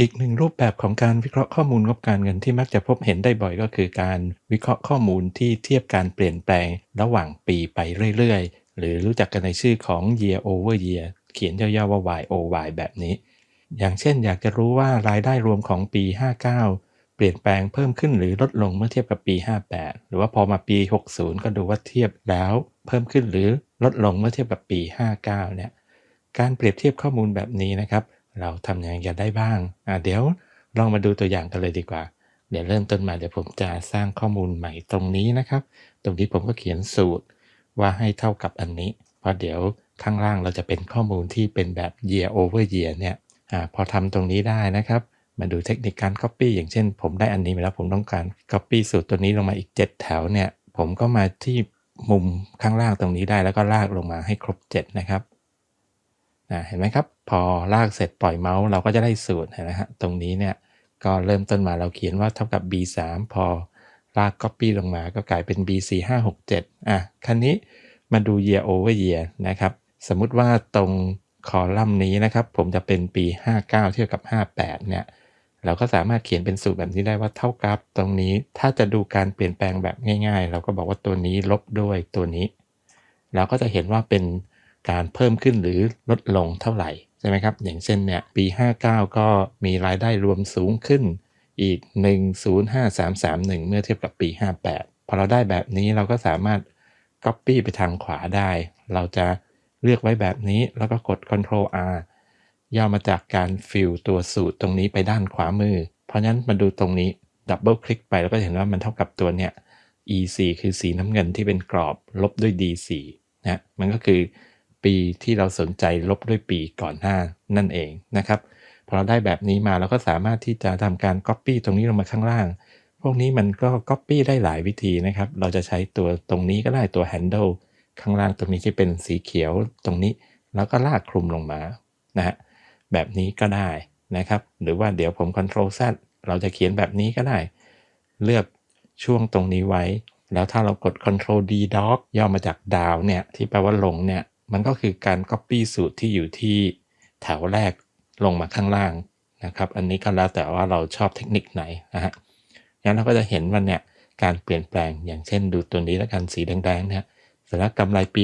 อีกหนึ่งรูปแบบของการวิเคราะห์ข้อมูลงบการเงินที่มักจะพบเห็นได้บ่อยก็คือการวิเคราะห์ข้อมูลที่เทียบการเปลี่ยนแปลงระหว่างปีไปเรื่อยๆ หรือรู้จักกันในชื่อของ year over year เขียนย่อๆว่า YOY แบบนี้ อย่างเช่นอยากจะรู้ว่ารายได้รวมของปี 59 เปลี่ยนแปลงเพิ่มขึ้นหรือลดลงเมื่อเทียบกับปี 58 หรือว่าพอมาปี 60 ก็ดูว่าเทียบแล้วเพิ่มขึ้นหรือลดลงเมื่อเทียบกับปี 59 เนี่ย การเปรียบเทียบข้อมูลแบบนี้นะครับ เราทำอยังไงกันได้บ้างอ่าเดี๋ยวลองมาดูตัวอย่างกันเลยดีกว่า เดี๋ยวเริ่มต้นมาเดี๋ยวผมจะสร้างข้อมูลใหม่ตรงนี้นะครับ ตรงนี้ผมก็เขียนสูตรว่าให้เท่ากับอันนี้ เพราะเดี๋ยวข้างล่างเราจะเป็นข้อมูลที่เป็นแบบ year over year เนี่ยอ่าพอทำตรงนี้ได้นะครับ มาดูเทคนิคการ Copy อย่างเช่น ผมได้อันนี้มาแล้วผมต้องการ Copy สูตรตัวนี้ลงมาอีก 7 แถวเนี่ย ผมก็มาที่มุมข้างล่างตรงนี้ได้แล้วก็ลากลงมาให้ครบ 7 นะครับเห็นไหมครับ พอลากเสร็จปล่อยเมาส์เราก็จะได้สูตรนะฮะตรงนี้เนี่ยก็เริ่มต้นมาเราเขียนว่าเท่ากับ b3 พอลาก Copy ลงมาก็กลายเป็น b4 5 6 7อะคันนี้มาดู year over year นะครับสมมุติว่าตรงคอลัมน์นี้นะครับ ผมจะเป็นปี 59 เทียบกับ 58 เนี่ย เราก็สามารถเขียนเป็นสูตรแบบนี้ได้ว่าเท่ากับตรงนี้ถ้าจะดูการเปลี่ยนแปลงแบบง่ายๆ เราก็บอกว่าตัวนี้ลบด้วยตัวนี้ เราก็จะเห็นว่าเป็นการเพิ่มขึ้นหรือลดลงเท่าไหร่ ใช่ไหมครับ อย่างเช่นเนี่ยปี 59 ก็มีรายได้รวมสูงขึ้นอีก 105,331 เมื่อเทียบกับปี 58 พอเราได้แบบนี้เราก็สามารถ Copy ไปทางขวาได้ เราจะเลือกไว้แบบนี้แล้วก็กด Ctrl R ย่อมาจากการฟิลตัวสูตรตรงนี้ไปด้านขวามือ เพราะนั้นมาดูตรงนี้ดับเบิลคลิกไปแล้วก็เห็นว่ามันเท่ากับตัวเนี่ย E4 คือสีน้ำเงินที่เป็นกรอบลบด้วย D4 นะมันก็คือ ปีที่เราสนใจลบด้วยปีก่อนหน้านั่นเองนะครับพอเราได้แบบนี้มาเราก็สามารถที่จะทำการ Copy ตรงนี้ลงมาข้างล่าง พวกนี้มันก็ Copy ได้หลายวิธีนะครับ เราจะใช้ตัวตรงนี้ก็ได้ตัว Handle ข้างล่างตรงนี้ที่เป็นสีเขียวตรงนี้แล้วก็ลากคลุมลงมานะฮะแบบนี้ก็ได้นะครับ หรือว่าเดี๋ยวผม Ctrl Z เราจะเขียนแบบนี้ก็ได้ เลือกช่วงตรงนี้ไว้ แล้วถ้าเรากด Ctrl D Doc ย่อมาจากดาวเนี่ยที่แปลว่าลงเนี่ย มันก็คือการ Copy สูตรที่อยู่ที่แถวแรกลงมาข้างล่างนะครับ อันนี้ก็แล้วแต่ว่าเราชอบเทคนิคไหนนะฮะงั้นเราก็จะเห็นว่าเนี่ยการเปลี่ยนแปลงอย่างเช่นดูตัวนี้แล้วกันสีแดงๆนะฮะสำหรับกำไรปี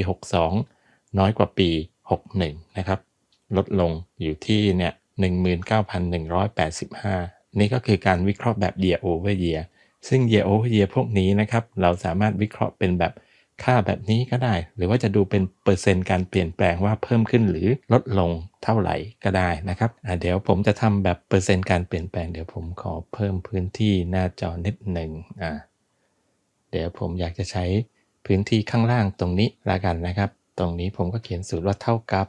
62 น้อยกว่าปี 61 นะครับ ลดลงอยู่ที่เนี่ย19,185 นี่ก็คือการวิเคราะห์แบบ year over year ซึ่ง year over year พวกนี้นะครับ เราสามารถวิเคราะห์เป็นแบบ ค่าแบบนี้ก็ได้ หรือว่าจะดูเป็นเปอร์เซ็นต์การเปลี่ยนแปลงว่าเพิ่มขึ้นหรือลดลงเท่าไหร่ก็ได้นะครับเดี๋ยวผมจะทำแบบเปอร์เซ็นต์การเปลี่ยนแปลงเดี๋ยวผมขอเพิ่มพื้นที่หน้าจอนิดหนึ่งอ่าเดี๋ยวผมอยากจะใช้พื้นที่ข้างล่างตรงนี้ละกันนะครับ ตรงนี้ผมก็เขียนสูตรว่าเท่ากับ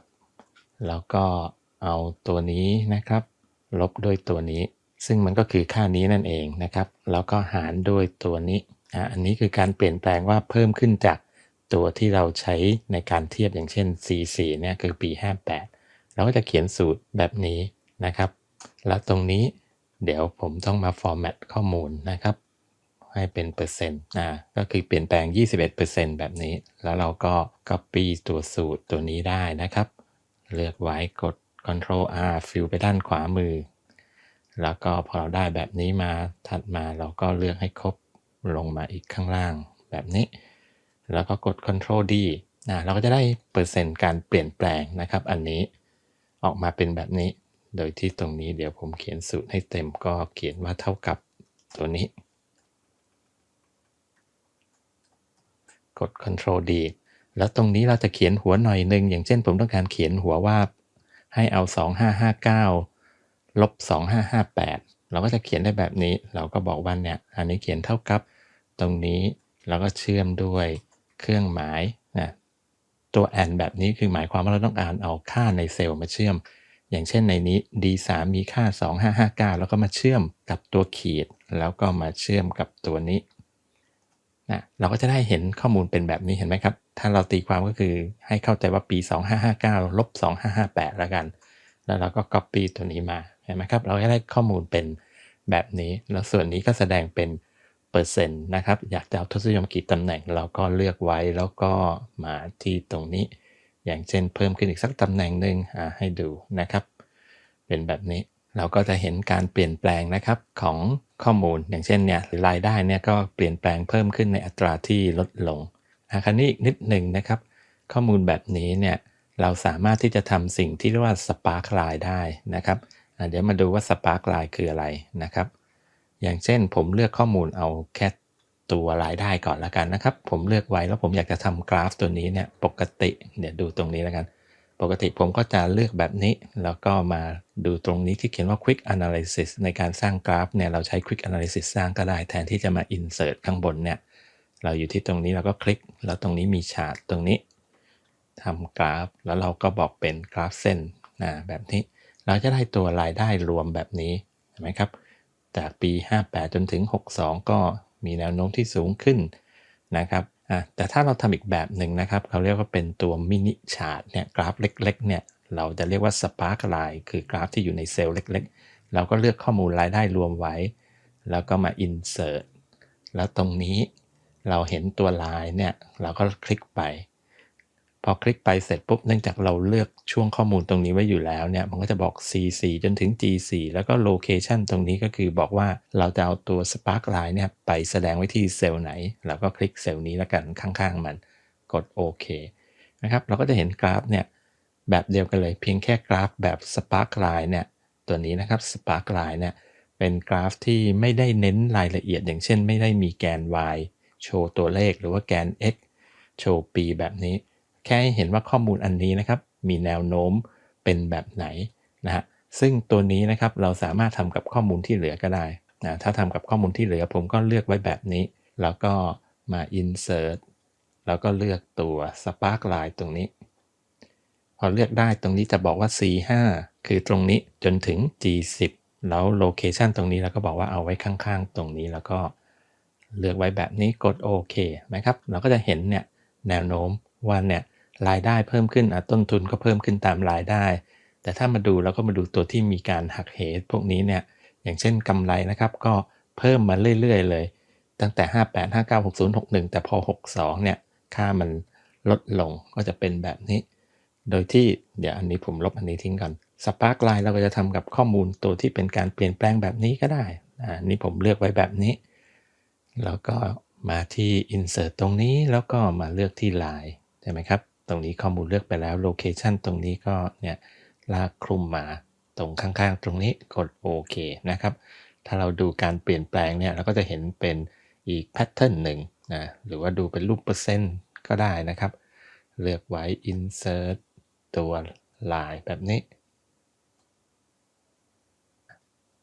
แล้วก็เอาตัวนี้นะครับ ลบด้วยตัวนี้ ซึ่งมันก็คือค่านี้นั่นเองนะครับ แล้วก็หารด้วยตัวนี้ อันนี้คือการเปลี่ยนแปลงว่าเพิ่มขึ้นจากตัวที่เราใช้ในการเทียบอย่างเช่น C4 เนี่ยคือปี 58 เราก็จะเขียนสูตรแบบนี้นะครับ แล้วตรงนี้เดี๋ยวผมต้องมาฟอร์แมตข้อมูลนะครับ ให้เป็นเปอร์เซ็นต์อ่าก็คือเปลี่ยนแปลง 21%แบบนี้ แล้วเราก็ Copy ตัวสูตรตัวนี้ได้นะครับ เลือกไว้กด Ctrl R ฟิลไปด้านขวามือ แล้วก็พอเราได้แบบนี้มาถัดมาเราก็เลือกให้ครบ ลงมาอีกข้างล่างแบบนี้ แล้วก็กด Ctrl D นะเราก็จะได้เปอร์เซ็นต์การเปลี่ยนแปลงนะครับ อันนี้ออกมาเป็นแบบนี้ โดยที่ตรงนี้เดี๋ยวผมเขียนสูตรให้เต็มก็เขียนว่าเท่ากับตัวนี้ กด Ctrl D แล้วตรงนี้เราจะเขียนหัวหน่อยหนึ่งอย่างเช่นผมต้องการเขียนหัวว่าให้เอา 2559ลบ2558 เราก็จะเขียนได้แบบนี้ เราก็บอกว่าเนี่ยอันนี้เขียนเท่ากับ ตรงนี้เราก็เชื่อมด้วยเครื่องหมายนะตัวแอนแบบนี้คือหมายความว่าเราต้องการเอาค่าในเซลล์มาเชื่อม อย่างเช่นในนี้ D3 มีค่า 2559 แล้วก็มาเชื่อมกับตัวขีด แล้วก็มาเชื่อมกับตัวนี้นะเราก็จะได้เห็นข้อมูลเป็นแบบนี้เห็นไหมครับ ถ้าเราตีความก็คือให้เข้าใจว่าปี 2559ลบ2558 แล้วกัน แล้วเราก็ copy ตัวนี้มา เห็นไหมครับ เราได้ข้อมูลเป็นแบบนี้ แล้วส่วนนี้ก็แสดงเป็นเปอร์เซ็นต์นะครับ อยากจะเอาทศนิยมกี่ตำแหน่งเราก็เลือกไว้แล้วก็มาที่ตรงนี้ อย่างเช่นเพิ่มขึ้นอีกสักตำแหน่งหนึ่งให้ดูนะครับ เป็นแบบนี้เราก็จะเห็นการเปลี่ยนแปลงนะครับของข้อมูลอย่างเช่นเนี่ยรายได้เนี่ยก็เปลี่ยนแปลงเพิ่มขึ้นในอัตราที่ลดลงอาคราวนี้อีกนิดหนึ่งนะครับ ข้อมูลแบบนี้เนี่ยเราสามารถที่จะทำสิ่งที่เรียกว่า Spark Line ได้นะครับ เดี๋ยวมาดูว่า Spark Line คืออะไรนะครับ อย่างเช่นผมเลือกข้อมูลเอาแค่ตัวรายได้ก่อนละกันนะครับ ผมเลือกไว้แล้วผมอยากจะทำกราฟตัวนี้เนี่ยปกติ เดี๋ยวดูตรงนี้แล้วกัน ปกติผมก็จะเลือกแบบนี้ แล้วก็มาดูตรงนี้ที่เขียนว่า Quick Analysis ในการสร้างกราฟเนี่ยเราใช้ Quick Analysis สร้างก็ได้แทนที่จะมา Insert ข้างบนเนี่ยเราอยู่ที่ตรงนี้เราก็คลิก แล้วตรงนี้มีชาร์ตตรงนี้ทำกราฟ แล้วเราก็บอกเป็นกราฟเส้นนะแบบนี้ เราจะได้ตัวรายได้รวมแบบนี้เห็นไหมครับ จากปี 58 จนถึง 62 ก็มีแนวโน้มที่สูงขึ้นนะครับแต่ถ้าเราทำอีกแบบหนึ่งนะครับ เขาเรียกว่าเป็นตัวมินิชาร์ตเนี่ยกราฟเล็กๆเนี่ยเราจะเรียกว่า Spark Line คือกราฟที่อยู่ในเซลล์เล็กๆ เราก็เลือกข้อมูลรายได้รวมไว้ แล้วก็มา Insert แล้วตรงนี้เราเห็นตัวลายเนี่ยเราก็คลิกไป อคลิกไปเสร็จปุ๊บเนื่องจากเราเลือกช่วงข้อมูลตรงนี้ไว้อยู่แล้วเนี่ยมันก็จะบอก C4 จนถึง G4 แล้วก็ location ตรงนี้ก็คือบอกว่าเราจะเอาตัว Spark Line เนี่ยไปแสดงไว้ที่เซลล์ไหนเราก็คลิกเซลล์นี้แล้วกันข้างๆมันกดโอเคนะครับเราก็จะเห็นกราฟเนี่ยแบบเดียวกันเลยเพียงแค่กราฟแบบ Spark Line เนี่ยตัวนี้นะครับ Spark Line เนี่ยเป็นกราฟที่ไม่ได้เน้นรายละเอียด อย่างเช่น ไม่ได้มีแกน y โชว์ตัวเลขหรือว่าแกน x โชว์ปีแบบนี้ แค่ให้เห็นว่าข้อมูลอันนี้นะครับมีแนวโน้มเป็นแบบไหนนะฮะซึ่งตัวนี้นะครับเราสามารถทำกับข้อมูลที่เหลือก็ได้นะถ้าทำกับข้อมูลที่เหลือผมก็เลือกไว้แบบนี้ แล้วก็มา insert แล้วก็เลือกตัว spark line ตรงนี้ พอเลือกได้ตรงนี้จะบอกว่า C5 คือตรงนี้จนถึง G10 แล้ว location ตรงนี้เราก็บอกว่าเอาไว้ข้างๆ ตรงนี้แล้วก็เลือกไว้แบบนี้กดโอเคนะครับ เราก็จะเห็นเนี่ยแนวโน้มว่าเนี่ย รายได้เพิ่มขึ้นต้นทุนก็เพิ่มขึ้นตามรายได้ แต่ถ้ามาดูเราก็มาดูตัวที่มีการหักเหพวกนี้เนี่ยอย่างเช่นกำไรนะครับก็เพิ่มมาเรื่อยๆเลย ตั้งแต่ 58 59 60 61 แต่พอ 62เนี่ยค่ามันลดลงก็จะเป็นแบบนี้ โดยที่เดี๋ยวอันนี้ผมลบอันนี้ทิ้งก่อน Spark Line เราก็จะทำกับข้อมูลตัวที่เป็นการเปลี่ยนแปลงแบบนี้ก็ได้อ่านี่ผมเลือกไว้แบบนี้ แล้วก็มาที่ insert ตรงนี้แล้วก็มาเลือกที่ line ใช่ไหมครับ ตรงนี้ข้อมูลเลือกไปแล้ว location ตรงนี้ก็เนี่ยลากคลุมมาตรงข้างๆ ตรงนี้กดโอเคนะครับ ถ้าเราดูการเปลี่ยนแปลงเนี่ยเราก็จะเห็นเป็นอีกแพทเทิร์นหนึ่งนะหรือว่าดูเป็นรูปเปอร์เซ็นต์ก็ได้นะครับ เลือกไว้ insert ตัว line แบบนี้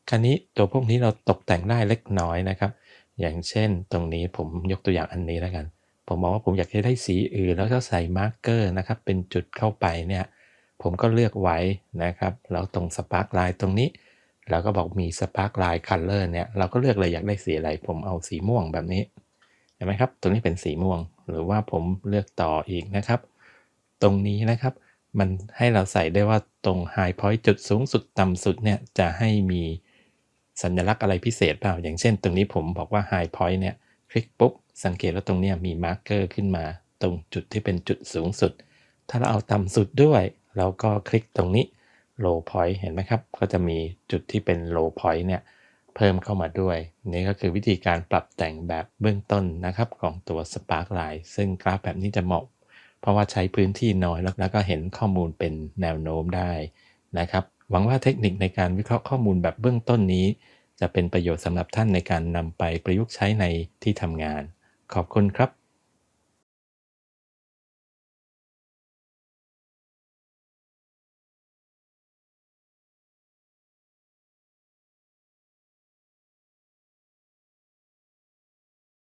คราวนี้ตัวพวกนี้เราตกแต่งได้เล็กน้อยนะครับ อย่างเช่นตรงนี้ผมยกตัวอย่างอันนี้แล้วกัน ผมบอกว่าผมอยากจะได้สีอื่น แล้วก็ใส่มาร์กเกอร์นะครับ เป็นจุดเข้าไปเนี่ยผมก็เลือกไว้นะครับ แล้วตรง Spark Line ตรงนี้เราก็บอกมี Spark Line Color เนี่ยเราก็เลือกเลยอยากได้สีอะไร ผมเอาสีม่วงแบบนี้เห็นไหมครับ ตรงนี้เป็นสีม่วง หรือว่าผมเลือกต่ออีกนะครับ ตรงนี้นะครับ มันให้เราใส่ได้ว่าตรง High Point จุดสูงสุดต่ำสุดเนี่ยจะให้มีสัญลักษณ์อะไรพิเศษเปล่า อย่างเช่น ตรงนี้ผมบอกว่า High Point เนี่ย คลิกปุ๊บ สังเกตว่าตรงนี้มีมาร์กเกอร์ขึ้นมา ตรงจุดที่เป็นจุดสูงสุด ถ้าเราเอาต่ำสุดด้วย เราก็คลิกตรงนี้ Low Point เห็นไหมครับ ก็จะมีจุดที่เป็น Low Point เนี่ยเพิ่มเข้ามาด้วย นี่ก็คือวิธีการปรับแต่งแบบเบื้องต้นนะครับของตัว Spark Line ซึ่งกราฟแบบนี้จะเหมาะ เพราะว่าใช้พื้นที่น้อยแล้วก็เห็นข้อมูลเป็นแนวโน้มได้นะครับ หวังว่าเทคนิคในการวิเคราะห์ข้อมูลแบบเบื้องต้นนี้ จะเป็นประโยชน์สำหรับท่านในการนำไปประยุกต์ใช้ในที่ทำงาน ขอบคุณครับ